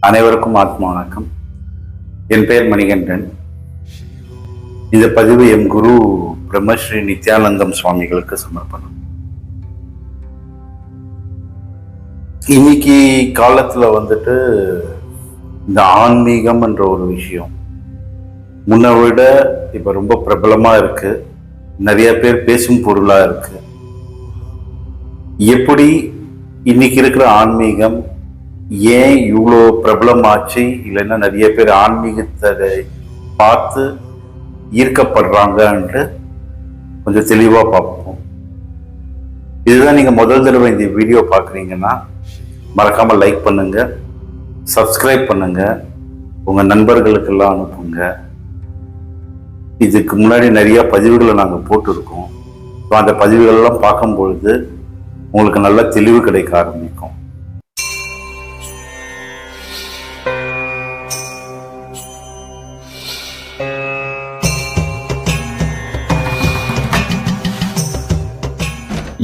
அனைவருக்கும் ஆத்மா வணக்கம். என் பெயர் மணிகண்டன். இந்த பதிவு எம் குரு பிரம்மஸ்ரீ நித்யானந்தம் சுவாமிகளுக்கு சமர்ப்பணம். இன்னைக்கு காலத்துல வந்துட்டு இந்த ஆன்மீகம் என்ற ஒரு விஷயம் முன்னை விட இப்ப ரொம்ப பிரபலமா இருக்கு. நிறைய பேர் பேசும் பொருளா இருக்கு. எப்படி இன்னைக்கு இருக்கிற ஆன்மீகம் ஏன் இவ்வளோ பிரபலமாச்சு? இல்லைன்னா நிறைய பேர் ஆன்மீகத்தை பார்த்து ஈர்க்கப்படுறாங்கன்ட்டு கொஞ்சம் தெளிவாக பார்ப்போம். இதுதான் நீங்கள் முதல் தடவை இந்த வீடியோ பார்க்குறீங்கன்னா மறக்காமல் லைக் பண்ணுங்க சப்ஸ்கிரைப் பண்ணுங்க உங்கள் நண்பர்களுக்கெல்லாம் அனுப்புங்க. இதுக்கு முன்னாடி நிறையா பதிவுகளை நாங்கள் போட்டிருக்கோம். ஸோ அந்த பதிவுகளெல்லாம் பார்க்கும் பொழுது உங்களுக்கு நல்ல தெளிவு கிடைக்க ஆரம்பிக்கும்.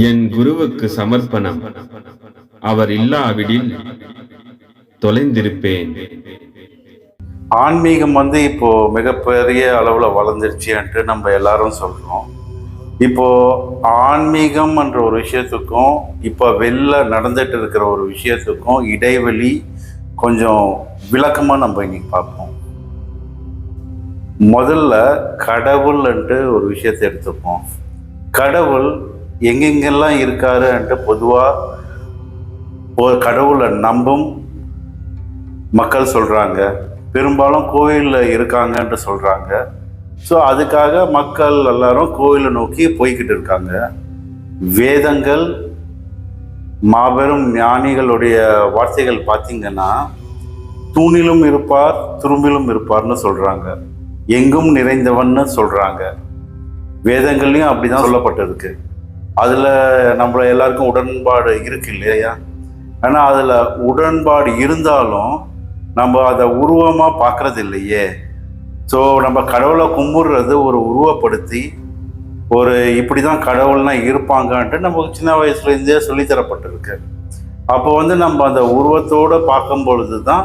என் குருவுக்கு சமர்ப்பணம். அவர் இல்லாவிடில் தொலைந்திருப்பேன். ஆன்மீகம் வந்து இப்போ மிகப்பெரிய அளவில் வளர்ந்துருச்சுன்ட்டு நம்ம எல்லாரும் சொல்கிறோம் இப்போ ஆன்மீகம் என்ற ஒரு விஷயத்துக்கும் இப்போ வெளில நடந்துட்டு இருக்கிற ஒரு விஷயத்துக்கும் இடைவெளி கொஞ்சம் விளக்கமாக நம்ம இன்னைக்கு பார்ப்போம். முதல்ல கடவுள் என்று ஒரு விஷயத்தை எடுத்துப்போம். கடவுள் எங்கெங்கெல்லாம் இருக்காருன்ட்டு பொதுவாக ஒரு கடவுளை நம்பும் மக்கள் சொல்கிறாங்க பெரும்பாலும் கோயிலில் இருக்காங்கன்ட்டு சொல்கிறாங்க ஸோ அதுக்காக மக்கள் எல்லாரும் கோயிலை நோக்கி போய்கிட்டு இருக்காங்க. வேதங்கள் மாபெரும் ஞானிகளுடைய வார்த்தைகள் பார்த்தீங்கன்னா தூணிலும் இருப்பார் துரும்பிலும் இருப்பார்னு சொல்கிறாங்க எங்கும் நிறைந்தவன்னு சொல்கிறாங்க வேதங்கள்லையும் அப்படி தான் சொல்லப்பட்டிருக்கு. அதில் நம்மள எல்லாருக்கும் உடன்பாடு இருக்கு இல்லையா? ஆனால் அதில் உடன்பாடு இருந்தாலும் நம்ம அதை உருவமாக பார்க்குறது இல்லையே. ஸோ நம்ம கடவுளை கும்பிடுறது ஒரு உருவப்படுத்தி ஒரு இப்படி தான் கடவுள்னா இருப்பாங்கன்ட்டு நமக்கு சின்ன வயசுலேருந்தே சொல்லித்தரப்பட்டிருக்கு அப்போ வந்து நம்ம அந்த உருவத்தோடு பார்க்கும் பொழுது தான்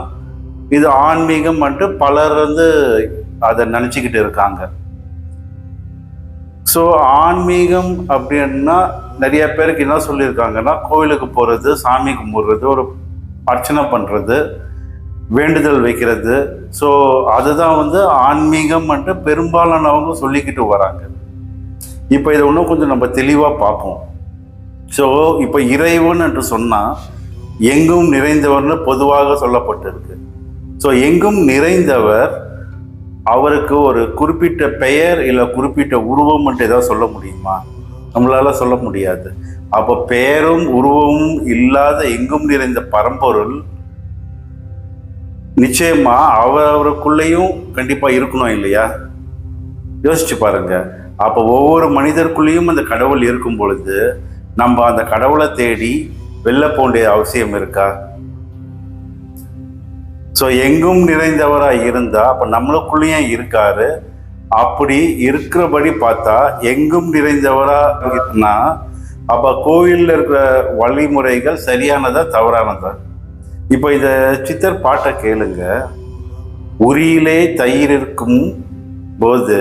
இது ஆன்மீகம் வந்துட்டு பலர் வந்து அதை நினச்சிக்கிட்டு இருக்காங்க. ஸோ ஆன்மீகம் அப்படின்னா நிறைய பேருக்கு என்ன சொல்லியிருக்காங்கன்னா கோவிலுக்கு போகிறது சாமி கும்பிட்றது ஒரு அர்ச்சனை பண்ணுறது வேண்டுதல் வைக்கிறது. ஸோ அதுதான் வந்து ஆன்மீகம் என்று பெரும்பாலானவங்க சொல்லிக்கிட்டு வராங்க. இப்போ இதை இன்னும் கொஞ்சம் நம்ம தெளிவாக பார்ப்போம். ஸோ இப்போ இறைவன் என்று சொன்னால் எங்கும் நிறைந்தவர்னு பொதுவாக சொல்லப்பட்டிருக்கு. ஸோ எங்கும் நிறைந்தவர் அவருக்கு ஒரு குறிப்பிட்ட பெயர் இல்லை குறிப்பிட்ட உருவம் மட்டும் ஏதாவது சொல்ல முடியுமா? நம்மளால சொல்ல முடியாது. அப்போ பெயரும் உருவமும் இல்லாத எங்கும் நிறைந்த பரம்பொருள் நிச்சயமா அவர் அவருக்குள்ளேயும் கண்டிப்பாக இருக்கணும் இல்லையா? யோசிச்சு பாருங்க. அப்போ ஒவ்வொரு மனிதருக்குள்ளேயும் அந்த கடவுள் இருக்கும் பொழுது நம்ம அந்த கடவுளை தேடி வெளில போக வேண்டிய அவசியம் இருக்கா? ஸோ எங்கும் நிறைந்தவராக இருந்தால் அப்போ நம்மளுக்குள்ளேயும் இருக்காரு. அப்படி இருக்கிறபடி பார்த்தா எங்கும் நிறைந்தவராக இருக்குன்னா அப்போ கோயிலில் இருக்கிற வழிமுறைகள் சரியானதா தவறானதா? இப்போ இந்த சித்தர் பாட்டை கேளுங்க. உரியிலே தயிர் இருக்கும் போது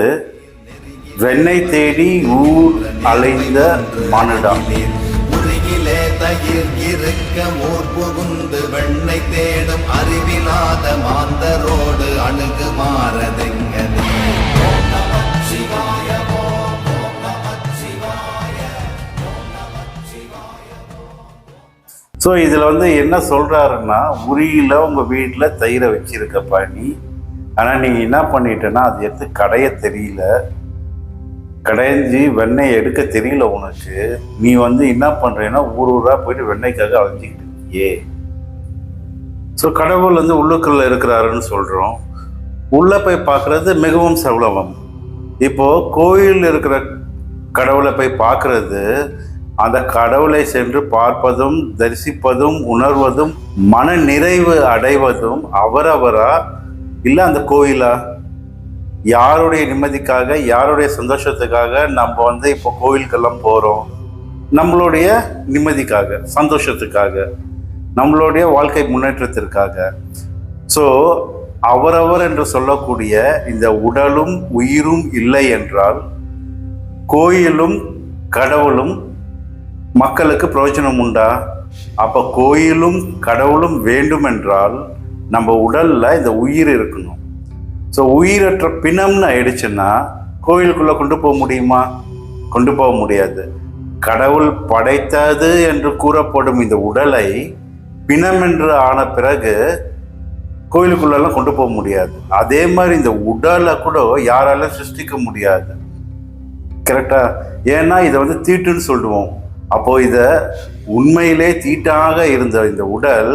வெண்ணெய் தேடி ஊர் அலைந்த மானுடா. உருகிலே இருக்க ஊர் புகுந்து வெண்ணை தேடும் அறிவிலாத மாந்தரோடு அணுகுமாறதெங்கனே ஸோ இதில் வந்து என்ன சொல்கிறாருன்னா உரியில் உங்கள் வீட்டில் தயிரை வச்சிருக்க நீ ஆனால் நீங்கள் என்ன பண்ணிட்டேன்னா அது எடுத்து கடையை தெரியல. கடைஞ்சி வெண்ணெய் எடுக்க தெரியல உனக்கு. நீ வந்து என்ன பண்ணுறேன்னா ஊர் ஊராக போயிட்டு வெண்ணெய்க்காக அலைஞ்சிக்கிட்டு ஏ ஸோ கடவுள் வந்து உள்ளுக்குள்ள இருக்கிறாருன்னு சொல்கிறோம் உள்ளே போய் பார்க்குறது மிகவும் சபலமம். இப்போது கோயிலில் இருக்கிற கடவுளை போய் பார்க்குறது அந்த கடவுளை சென்று பார்ப்பதும் தரிசிப்பதும் உணர்வதும் மன நிறைவு அடைவதும் அவரவரா? இல்லை அந்த கோயிலா? யாருடைய நிம்மதிக்காக யாருடைய சந்தோஷத்துக்காக நம்ம வந்து இப்போ கோயிலுக்கெல்லாம் போகிறோம் நம்மளுடைய நிம்மதிக்காக சந்தோஷத்துக்காக நம்மளுடைய வாழ்க்கை முன்னேற்றத்திற்காக. ஸோ அவரவர் என்று சொல்லக்கூடிய இந்த உடலும் உயிரும் இல்லை என்றால் கோயிலும் கடவுளும் மக்களுக்கு பிரயோஜனம் உண்டா? அப்போ கோயிலும் கடவுளும் வேண்டுமென்றால் நம்ம உடலில் இந்த உயிர் இருக்கணும். ஸோ உயிரற்ற பிணம்னு ஆயிடுச்சுன்னா கோயிலுக்குள்ளே கொண்டு போக முடியுமா? கொண்டு போக முடியாது. கடவுள் படைத்தது என்று கூறப்படும் இந்த உடலை பிணம் என்று ஆன பிறகு கோயிலுக்குள்ளெல்லாம் கொண்டு போக முடியாது. அதே மாதிரி இந்த உடலை கூட யாராலும் சிருஷ்டிக்க முடியாது. கரெக்டா ஏன்னா இதை வந்து தீட்டுன்னு சொல்லுவோம். அப்போது இதை உண்மையிலே தீட்டாக இருந்த இந்த உடல்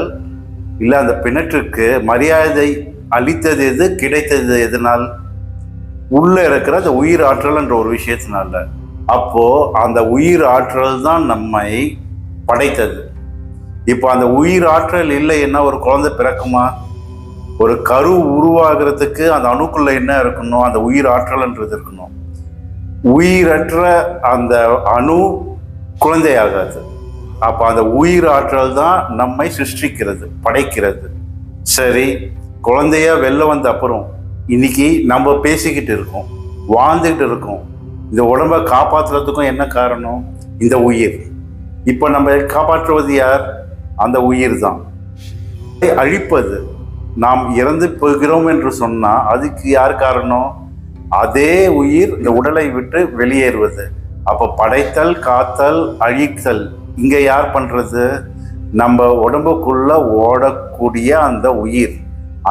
இல்லை அந்த பிணற்றுக்கு மரியாதை அளித்தது எது கிடைத்தது எதனால்? உள்ளே இருக்கிற அந்த உயிர் ஆற்றல் என்ற ஒரு விஷயத்தினால. அப்போது அந்த உயிர் ஆற்றல் தான் நம்மை படைத்தது. இப்போ அந்த உயிர் ஆற்றல் இல்லைன்னா ஒரு குழந்தை பிறக்குமா? ஒரு கரு உருவாகிறதுக்கு அந்த அணுக்குள்ளே என்ன இருக்கணும்? அந்த உயிர் ஆற்றல்ன்றது இருக்கணும். உயிரற்ற அந்த அணு குழந்தையாகாது. அப்போ அந்த உயிர் ஆற்றல் தான் நம்மை சிருஷ்டிக்கிறது படைக்கிறது. சரி குழந்தையா வெளில வந்த அப்புறம் இன்னைக்கு நம்ம பேசிக்கிட்டு இருக்கோம் வாழ்ந்துக்கிட்டு இருக்கோம். இந்த உடம்பை காப்பாற்றுறதுக்கும் என்ன காரணம்? இந்த உயிர். இப்போ நம்ம காப்பாற்றுவது யார்? அந்த உயிர் தான். அழிப்பது நாம் இறந்து போகிறோம் என்று சொன்னால் அதுக்கு யார் காரணம்? அதே உயிர் இந்த உடலை விட்டு வெளியேறுவது. அப்போ படைத்தல் காத்தல் அழித்தல் இங்கே யார் பண்ணுறது நம்ம உடம்புக்குள்ளே ஓடக்கூடிய அந்த உயிர்.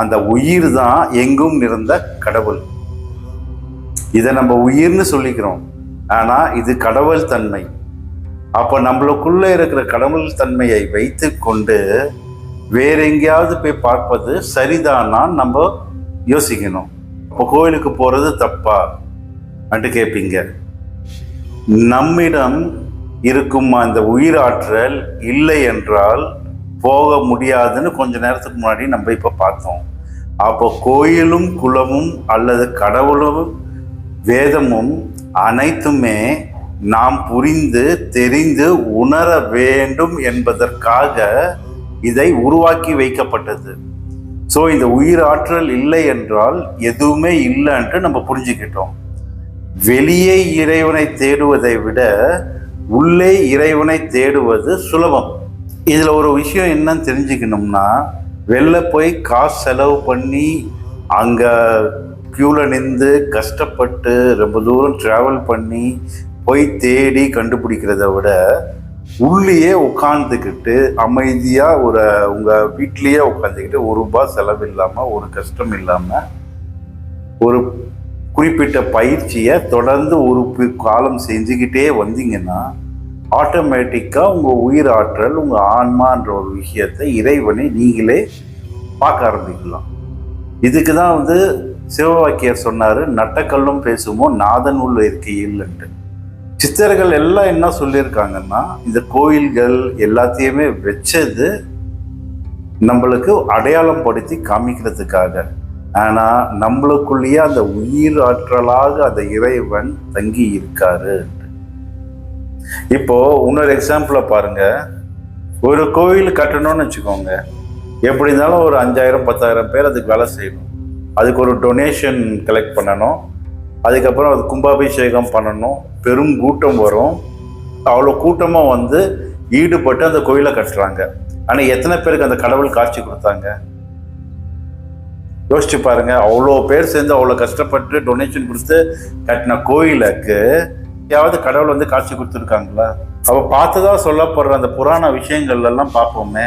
அந்த உயிர் தான் எங்கும் நிறைந்த கடவுள். இதை நம்ம உயிர்னு சொல்லிக்கிறோம். ஆனால் இது கடவுள் தன்மை. அப்போ நம்மளுக்குள்ளே இருக்கிற கடவுள் தன்மையை வைத்து கொண்டு வேற எங்கேயாவது போய் பார்ப்பது சரிதானா நம்ம யோசிக்கணும். இப்போ கோயிலுக்கு போகிறது தப்பா? அன்ட்டு கேட்பீங்க நம்மிடம் இருக்கும் அந்த உயிராற்றல் இல்லை என்றால் போக முடியாதுன்னு கொஞ்ச நேரத்துக்கு முன்னாடி நம்ம இப்போ பார்த்தோம். அப்போ கோயிலும் குலமும் அல்லது கடவுளும் வேதமும் அனைத்துமே நாம் புரிந்து தெரிந்து உணர வேண்டும் என்பதற்காக இதை உருவாக்கி வைக்கப்பட்டது. ஸோ இந்த உயிர் ஆற்றல் இல்லை என்றால் எதுவுமே இல்லைன்ட்டு நம்ம புரிஞ்சுக்கிட்டோம். வெளியே இறைவனை தேடுவதை விட உள்ளே இறைவனை தேடுவது சுலபம். இதில் ஒரு விஷயம் என்னன்னு தெரிஞ்சுக்கணும்னா வெளில போய் காசு செலவு பண்ணி அங்கே க்யூவில் நின்று கஷ்டப்பட்டு ரொம்ப தூரம் ட்ராவல் பண்ணி போய் தேடி கண்டுபிடிக்கிறத விட உள்ளேயே உட்காந்துக்கிட்டு அமைதியாக ஒரு உங்கள் வீட்லேயே உட்காந்துக்கிட்டு ஒரு ரூபாய் செலவு இல்லாமல் ஒரு கஷ்டம் இல்லாமல் ஒரு குறிப்பிட்ட பயிற்சியை தொடர்ந்து ஒரு காலம் செஞ்சுக்கிட்டே வந்தீங்கன்னா ஆட்டோமேட்டிக்காக உங்கள் உயிர் ஆற்றல் உங்கள் ஆன்மான்ற ஒரு விஷயத்தை இறைவனை நீங்களே பார்க்க ஆரம்பிக்கலாம். இதுக்கு தான் வந்து சிவவாக்கியர் சொன்னார் நட்டக்கல்லும் பேசுமோ நாதன் உள்ள இருக்கையில்ன்ட்டு சித்தர்கள் எல்லாம் என்ன சொல்லியிருக்காங்கன்னா இந்த கோயில்கள் எல்லாத்தையுமே வச்சது நம்மளுக்கு அடையாளம் படுத்தி காமிக்கிறதுக்காக. ஆனால் நம்மளுக்குள்ளேயே அந்த உயிர் ஆற்றலாக அந்த இறைவன் தங்கி இருக்காரு இப்போ இன்னொரு எக்ஸாம்பிளை பாருங்க. ஒரு கோயில் கட்டணும்னு வச்சுக்கோங்க. எப்படி இருந்தாலும் ஒரு அஞ்சாயிரம் பத்தாயிரம் பேர் அதுக்கு வேலை செய்யணும். அதுக்கு ஒரு டொனேஷன் கலெக்ட் பண்ணணும். அதுக்கப்புறம் அது கும்பாபிஷேகம் பண்ணணும். பெரும் கூட்டம் வரும். அவ்வளோ கூட்டமாக வந்து ஈடுபட்டு அந்த கோயிலை கட்டுறாங்க. ஆனால் எத்தனை பேருக்கு அந்த கடவுள் காட்சி கொடுத்தாங்க? யோசிச்சு பாருங்க. அவ்வளோ பேர் சேர்ந்து அவ்வளோ கஷ்டப்பட்டு டொனேஷன் கொடுத்து கட்டின கோயிலுக்கு எங்கேயாவது கடவுள் வந்து காட்சி கொடுத்துருக்காங்களா? அவள் பார்த்ததா சொல்லப்படுற அந்த புராண விஷயங்கள் எல்லாம் பார்ப்போமே.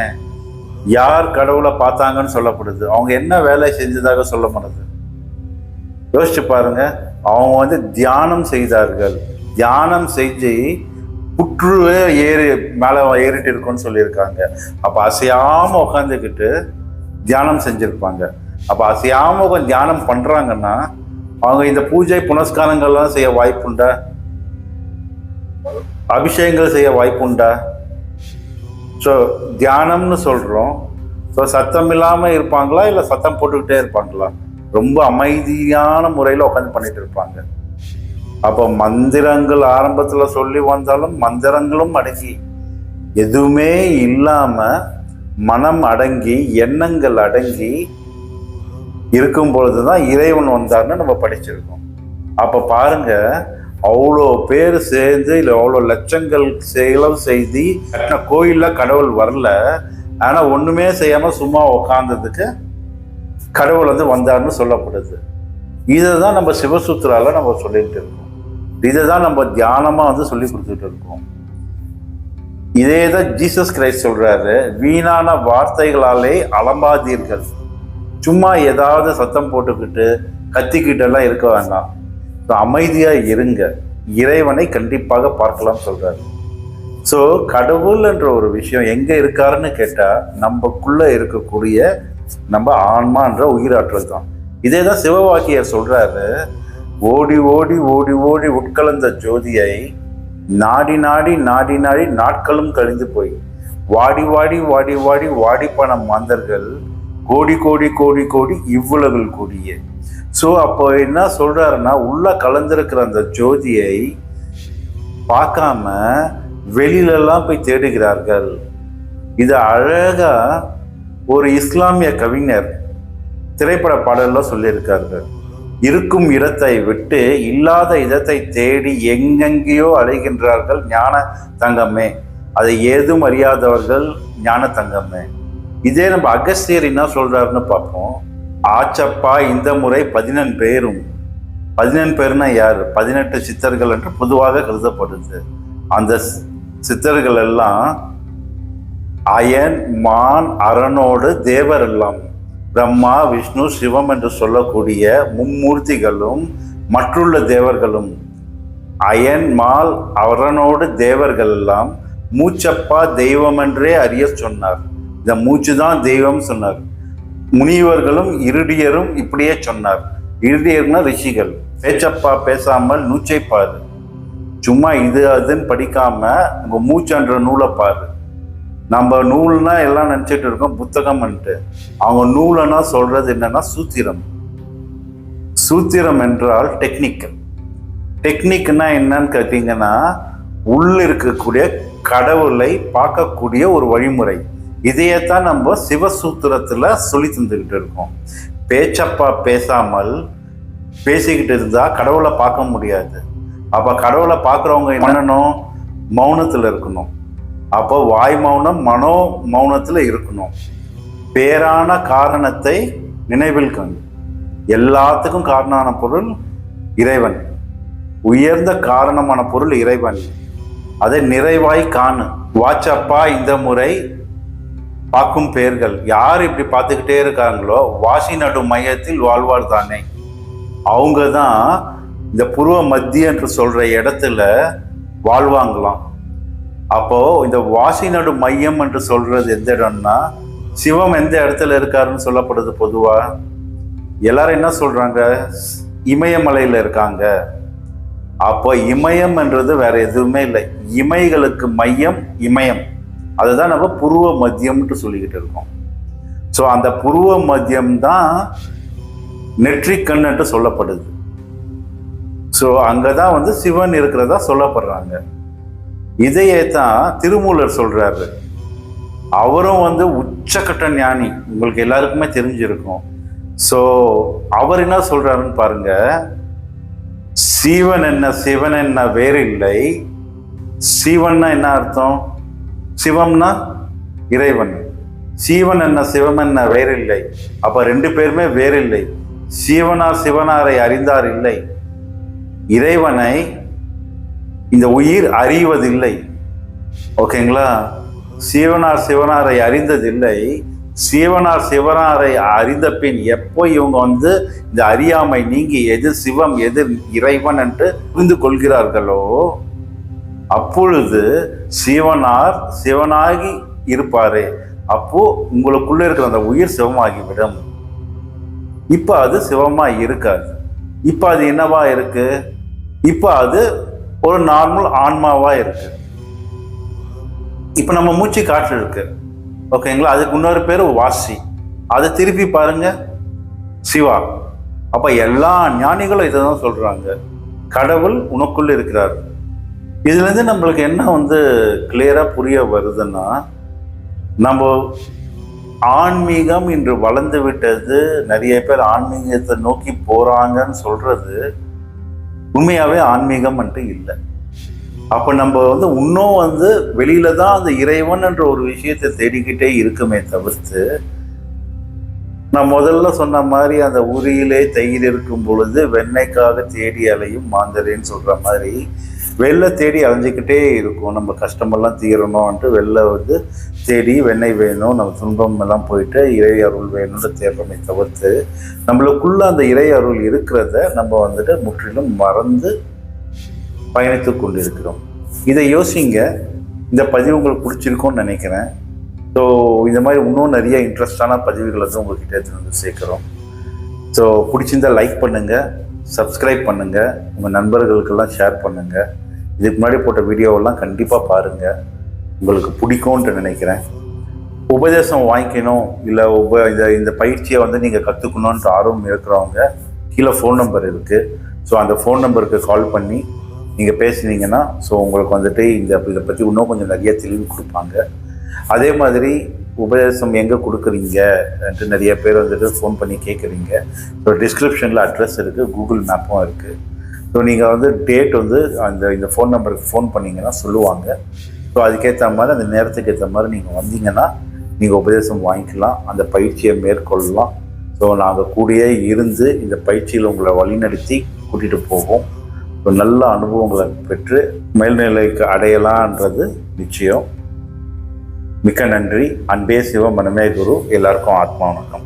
யார் கடவுளை பார்த்தாங்கன்னு சொல்லப்படுது. அவங்க என்ன வேலை செஞ்சதாக சொல்லப்படுது? யோசிச்சு பாருங்க. அவங்க வந்து தியானம் செய்தார்கள். தியானம் செஞ்சு புற்றுவே ஏறி மேலே ஏறிட்டு இருக்கும்னு சொல்லியிருக்காங்க. அப்போ அசையாமல் உட்காந்துக்கிட்டு தியானம் செஞ்சுருப்பாங்க. அப்போ அசையாமல் தியானம் பண்ணுறாங்கன்னா அவங்க இந்த பூஜை புனஸ்காரங்கள்லாம் செய்ய வாய்ப்புண்டா? அபிஷேகங்கள் செய்ய வாய்ப்புண்டா? ஸோ தியானம்னு சொல்கிறோம் ஸோ சத்தம் இல்லாமல் இருப்பாங்களா? இல்லை சத்தம் போட்டுக்கிட்டே இருப்பாங்களா? ரொம்ப அமைதியான முறையில் உட்காந்து பண்ணிட்டு இருப்பாங்க. அப்போ மந்திரங்கள் ஆரம்பத்தில் சொல்லி வந்தாலும் மந்திரங்களும் அடங்கி எதுவுமே இல்லாமல் மனம் அடங்கி எண்ணங்கள் அடங்கி இருக்கும் பொழுது தான் இறைவன் வந்தார்னு நம்ம படிச்சிருக்கோம். அப்போ பாருங்க அவ்வளோ பேர் சேர்ந்து இல்லை அவ்வளோ லட்சங்கள் செயலம் செய்து கட்டின கோயிலில் கடவுள் வரல. ஆனால் ஒன்றுமே செய்யாமல் சும்மா உக்காந்ததுக்கு கடவுள் வந்து வந்தார்னு சொல்லப்படுது. இதை தான் நம்ம சிவசூத்திரால நம்ம சொல்லிட்டு இருக்கோம். இதை தான் நம்ம தியானமாக வந்து சொல்லி கொடுத்துட்டு இருக்கோம். இதே தான் ஜீசஸ் கிரைஸ்ட் சொல்கிறாரு வீணான வார்த்தைகளாலே அலம்பாதீர்கள். சும்மா ஏதாவது சத்தம் போட்டுக்கிட்டு கத்திக்கிட்டெல்லாம் இருக்க வேண்டாம். அமைதியாக அமைதியா இருங்க. இறைவனை கண்டிப்பாக பார்க்கலாம் சொல்கிறாரு ஸோ கடவுள் என்ற ஒரு விஷயம் எங்கே இருக்காருன்னு கேட்டால் நம்மக்குள்ளே இருக்கக்கூடிய நம்ம ஆன்மான்ற உயிராற்றல் தான். இதே தான் சிவவாக்கியர் சொல்கிறாரு ஓடி ஓடி ஓடி ஓடி உட்கலந்த ஜோதியை நாடி நாடி நாடி நாடி நாட்களும் கழிந்து போய் வாடி வாடி வாடி வாடி வாடி மாந்தர்கள் கோடி கோடி கோடி கோடி இவ்வுலகில் கூடிய. ஸோ அப்போ என்ன சொல்கிறாருன்னா உள்ளே கலந்துருக்கிற அந்த ஜோதியை பார்க்காம வெளியிலலாம் போய் தேடுகிறார்கள். இது அழகாக ஒரு இஸ்லாமிய கவிஞர் திரைப்பட பாடல்ல சொல்லியிருக்கார்கள் இருக்கும் இடத்தை விட்டு இல்லாத இடத்தை தேடி எங்கெங்கேயோ அலைகின்றார்கள் ஞான தங்கமே. அதை ஏதும் அறியாதவர்கள் ஞான தங்கமே. இதே நம்ம அகஸ்தியர் என்ன சொல்கிறாருன்னு பார்ப்போம். ஆச்சப்பா இந்த முறை பதினெண் பேரும். பதினெண் பேர்னா யார்? பதினெட்டு சித்தர்கள் என்று பொதுவாக கருதப்படுது. அந்த சி- சித்தர்கள் எல்லாம் அயன் மான் அரணோடு தேவர் எல்லாம். பிரம்மா விஷ்ணு சிவம் என்று சொல்லக்கூடிய மும்மூர்த்திகளும் மற்றுள்ள தேவர்களும். அயன் மால் அரணோடு தேவர்கள் எல்லாம் மூச்சப்பா தெய்வம் என்றே அறிய சொன்னார். இந்த மூச்சு தான் தெய்வம் சொன்னார். முனிவர்களும் இருடியரும் இப்படியே சொன்னார். இருடியர்னா ரிஷிகள். பேச்சப்பா பேசாமல் நூச்சை பாரு. சும்மா இது அதுன்னு படிக்காம உங்க மூச்சன்ற நூலை பாரு. நம்ம நூல்னா எல்லாம் நினச்சிட்டு இருக்கோம் புத்தகம்ன்ட்டு அவங்க நூலைனா சொல்றது என்னன்னா சூத்திரம். சூத்திரம் என்றால் டெக்னிக் டெக்னிக்னா என்னன்னு கேட்டிங்கன்னா உள்ள இருக்கக்கூடிய கடவுளை பார்க்கக்கூடிய ஒரு வழிமுறை. இதையத்தான் நம்ம சிவசூத்திரத்தில் சொல்லி தந்துக்கிட்டு இருக்கோம். பேச்சப்பா பேசாமல் பேசிக்கிட்டு இருந்தால் கடவுளை பார்க்க முடியாது. அப்போ கடவுளை பார்க்குறவங்க என்ன பண்ணணும்? இருக்கணும். அப்போ வாய் மௌனம் மனோ மௌனத்தில் இருக்கணும். பேரான காரணத்தை நினைவில் கண் எல்லாத்துக்கும் காரணமான பொருள் இறைவன். உயர்ந்த காரணமான பொருள் இறைவன். அதை நிறைவாய் காணு. வாச்சப்பா இந்த முறை பார்க்கும் பெயர்கள். யார் இப்படி பார்த்துக்கிட்டே இருக்காங்களோ வாசி நடு மையத்தில் வாழ்வார் தானே அவங்க தான் இந்த புருவ மத்திய என்று சொல்கிற இடத்துல வாழ்வாங்களாம். அப்போது இந்த வாசி நடு மையம் என்று சொல்கிறது எந்த இடம்னா சிவம் எந்த இடத்துல இருக்காருன்னு சொல்லப்படுது பொதுவாக எல்லாரும் என்ன சொல்கிறாங்க இமயமலையில் இருக்காங்க. அப்போ இமயம் என்றது வேற எதுவுமே இல்லை. இமைகளுக்கு மையம் இமயம். அதுதான் நம்ம புருவ மத்தியம்னு சொல்லிக்கிட்டு இருக்கோம். ஸோ அந்த புருவ மத்தியம் தான் நெற்றிக்கண் என்று சொல்லப்படுது. ஸோ அங்கே தான் வந்து சிவன் இருக்கிறதா சொல்லப்படுறாங்க. இதையே தான் திருமூலர் சொல்கிறாரு அவரும் வந்து உச்சக்கட்ட ஞானி. உங்களுக்கு எல்லாருக்குமே தெரிஞ்சிருக்கும். ஸோ அவர் என்ன சொல்கிறாருன்னு பாருங்க. சீவன் என்ன சிவன் என்ன வேறில்லை. இல்லை சீவன்னா என்ன அர்த்தம்? சிவம்னா இறைவன். சீவன் என்ன சிவம் என்ன வேறில்லை. அப்ப ரெண்டு பேருமே வேறில்லை. சீவனார் சிவனாரை அறிந்தார் இல்லை. இறைவனை இந்த உயிர் அறிவதில்லை. ஓகேங்களா? சீவனார் சிவனாரை அறிந்ததில்லை. சீவனார் சிவனாரை அறிந்த பின் எப்போ இவங்க வந்து இந்த அறியாமை நீங்கி எது சிவம் எது இறைவன் என்று புரிந்து கொள்கிறார்களோ அப்பொழுது சிவனார் சிவனாகி இருப்பாரே. அப்போ உங்களுக்குள்ள இருக்கிற அந்த உயிர் சிவமாகிவிடும். இப்போ அது சிவமா இருக்காது. இப்போ அது என்னவா இருக்கு? இப்போ அது ஒரு நார்மல் ஆன்மாவா இருக்கு. இப்போ நம்ம மூச்சு காற்று இருக்கு. ஓகேங்களா? அதுக்கு இன்னொரு பேர் வாசி. அதை திருப்பி பாருங்க. சிவா. அப்ப எல்லா ஞானிகளும் இதை தான் சொல்றாங்க. கடவுள் உனக்குள்ள இருக்கிறார். இதுலேருந்து நம்மளுக்கு என்ன வந்து கிளியராக புரிய வருதுன்னா நம்ம ஆன்மீகம் இன்று வளர்ந்து விட்டது நிறைய பேர் ஆன்மீகத்தை நோக்கி போகிறாங்கன்னு சொல்கிறது உண்மையாகவே ஆன்மீகம் மட்டும் இல்லை. அப்போ நம்ம வந்து இன்னும் வந்து வெளியில தான் அந்த இறைவன் என்ற ஒரு விஷயத்தை தேடிக்கிட்டே இருக்குமே தவிர்த்து நான் முதல்ல சொன்ன மாதிரி அந்த உரியிலே தயிர் இருக்கும் பொழுது வெண்ணெய்க்காக தேடி அலையும் மாந்தரேன்னு சொல்கிற மாதிரி வெளில தேடி அலைஞ்சிக்கிட்டே இருக்கும். நம்ம கஷ்டமெல்லாம் தீரணும்ன்ட்டு வெளில வந்து தேடி வெண்ணெய் வேணும் நம்ம துன்பம் எல்லாம் போயிட்டு இறை அருள் வேணும்னு தேடுறோமே தவிர்த்து நம்மளுக்குள்ள அந்த இறை அருள் இருக்கிறத நம்ம வந்துட்டு முற்றிலும் மறந்து பயணித்து கொண்டிருக்கிறோம். இதை யோசிங்க. இந்த பதிவு உங்களுக்கு பிடிச்சிருக்கும்னு நினைக்கிறேன். ஸோ இந்த மாதிரி இன்னும் நிறைய இன்ட்ரெஸ்டான பதிவுகளை தான் உங்கள்கிட்ட எடுத்துட்டு வந்து சேர்க்குறோம். ஸோ பிடிச்சிருந்தா லைக் பண்ணுங்கள் சப்ஸ்கிரைப் பண்ணுங்கள் உங்கள் நண்பர்களுக்கெல்லாம் ஷேர் பண்ணுங்கள் இதுக்கு முன்னாடி போட்ட வீடியோவெல்லாம் கண்டிப்பாக பாருங்கள் உங்களுக்கு பிடிக்கும்ன்ட்டு நினைக்கிறேன். உபதேசம் வாங்கிக்கணும் இல்லை உப இந்த இந்த பயிற்சியை வந்து நீங்கள் கற்றுக்கணுன்ற ஆர்வம் இருக்கிறவங்க கீழே ஃபோன் நம்பர் இருக்குது ஸோ அந்த ஃபோன் நம்பருக்கு கால் பண்ணி நீங்கள் பேசுனீங்கன்னா ஸோ உங்களுக்கு வந்துட்டு இந்த இதை பற்றி இன்னும் கொஞ்சம் நிறைய தெளிவு கொடுப்பாங்க. அதே மாதிரி உபதேசம் எங்கே கொடுக்குறீங்கன்ட்டு நிறைய பேர் வந்துட்டு ஃபோன் பண்ணி கேட்குறீங்க ஸோ டிஸ்கிரிப்ஷனில் அட்ரஸ் இருக்குது கூகுள் மேப்பும் இருக்குது ஸோ நீங்கள் வந்து டேட் வந்து அந்த இந்த ஃபோன் நம்பருக்கு ஃபோன் பண்ணீங்கன்னா சொல்லுவாங்க. ஸோ அதுக்கேற்ற மாதிரி அந்த நேரத்துக்கு ஏற்ற மாதிரி நீங்கள் வந்தீங்கன்னா நீங்கள் உபதேசம் வாங்கிக்கலாம் அந்த பயிற்சியை மேற்கொள்ளலாம். ஸோ நாங்கள் கூடயே இருந்து இந்த பயிற்சியில் உங்களை வழிநடத்தி கூட்டிகிட்டு போவோம். ஸோ நல்ல அனுபவங்களை பெற்று மேல்நிலைக்கு அடையலான்றது நிச்சயம். மிக்க நன்றி. அன்பே சிவ மனமே குரு. எல்லாருக்கும் ஆத்மா வணக்கம்.